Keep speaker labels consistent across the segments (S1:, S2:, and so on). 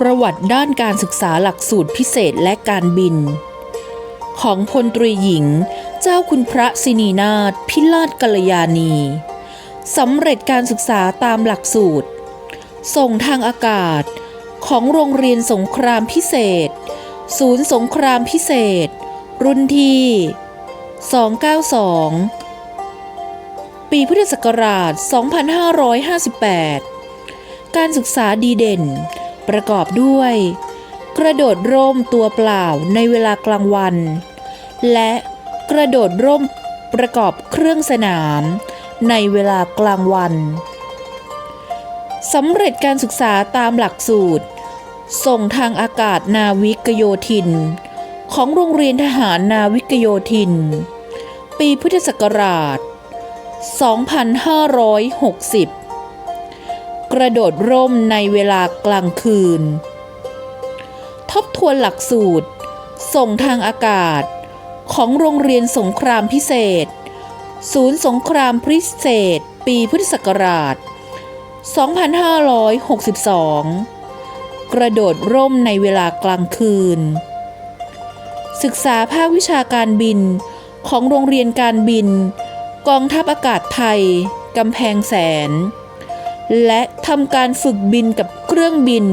S1: ประวัติด้านการศึกษาหลักสูตรพิเศษและการบิน ของพลตรีหญิง เจ้าคุณพระสินีนาถพิราชกัลยาณีสำเร็จการศึกษาตามหลักสูตร ส่งทางอากาศ ของโรงเรียนสงครามพิเศษ ศูนย์สงครามพิเศษ รุ่นที่ 292 ปีพุทธศักราช 2558 การศึกษาดีเด่น ประกอบด้วย กระโดดร่มตัวเปล่าในเวลากลางวัน และกระโดดร่มประกอบเครื่องสนามในเวลากลางวันสำเร็จการศึกษาตามหลักสูตร ส่งทางอากาศนาวิกโยธิน ของโรงเรียนทหารนาวิกโยธิน ปีพุทธศักราช 2560 กระโดดร่มในเวลากลางคืน ทบทวนหลักสูตร ส่งทางอากาศ ของโรงเรียนสงครามพิเศษ ศูนย์สงครามพิเศษ ปีพุทธศักราช 2562 กระโดดร่มในเวลากลางคืน ศึกษาภาควิชาการบินของโรงเรียนการบิน กองทัพอากาศไทย กำแพงแสน และทำการฝึกบินกับเครื่องบิน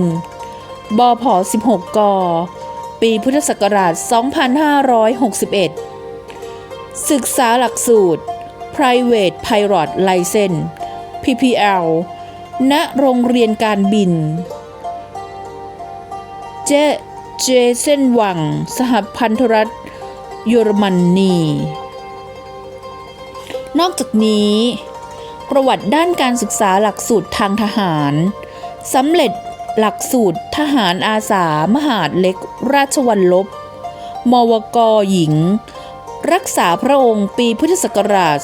S1: บพ 16 ก ปีพุทธศักราช 2561 ศึกษาหลักสูตร Private Pilot License PPL ณโรงเรียนการบิน เจเจเซนวัง สหพันธรัฐเยอรมนีนอกจากนี้ ประวัติด้านการศึกษาหลักสูตรทางทหารสำเร็จหลักสูตรทหารอาสามหาดเล็กราชวัลลบ มวกหญิง รักษาพระองค์ปีพุทธศักราช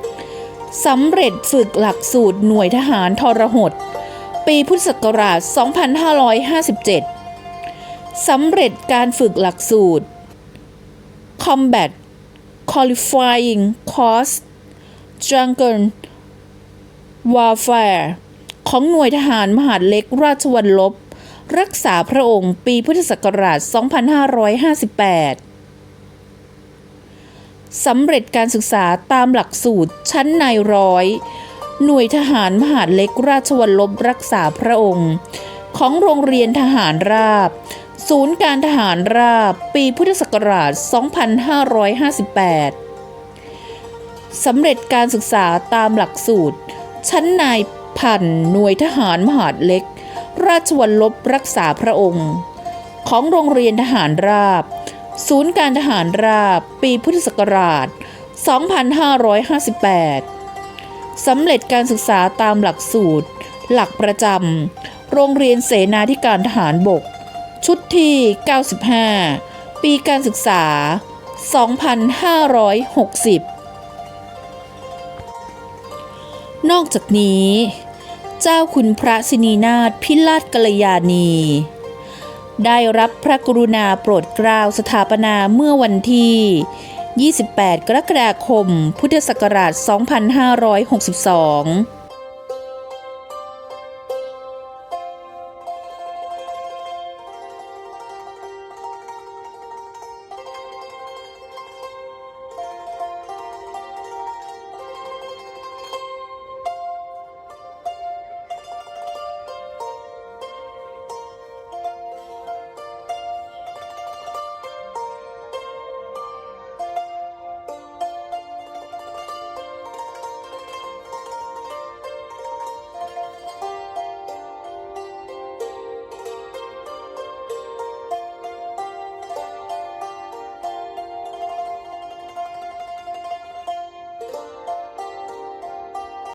S1: 2557 สำเร็จฝึกหลักสูตรหน่วยทหารทรหด ปีพุทธศักราช 2557 สำเร็จการฝึกหลักสูตร Combat Qualifying Course Jungle Warfare ของหน่วยทหารมหาดเล็กราชวัลลบ รักษาพระองค์ปีพุทธศักราช 2558 สำเร็จการศึกษาตามหลักสูตรชั้นนายร้อย หน่วยทหารมหาดเล็กราชวัลลบรักษาพระองค์ ของโรงเรียนทหารราบ ศูนย์การทหารราบ ปีพุทธศักราช 2558 สำเร็จการศึกษาตามหลักสูตร ชั้นนายพันหน่วยทหารมหาดเล็ก ราชวัลลบรักษาพระองค์ ของโรงเรียนทหารราบ ศูนย์การทหารราบ ปีพุทธศักราช 2558 สำเร็จการศึกษาตามหลักสูตร หลักประจำโรงเรียนเสนาธิการทหารบก ชุดที่ 95 ปีการศึกษา 2560 นอกจากนี้ เจ้าคุณพระสินีนาถพิลาศกัลยาณี ได้รับพระกรุณาโปรดเกล้าสถาปนาเมื่อวันที่ 28 กรกฎาคม พุทธศักราช 2562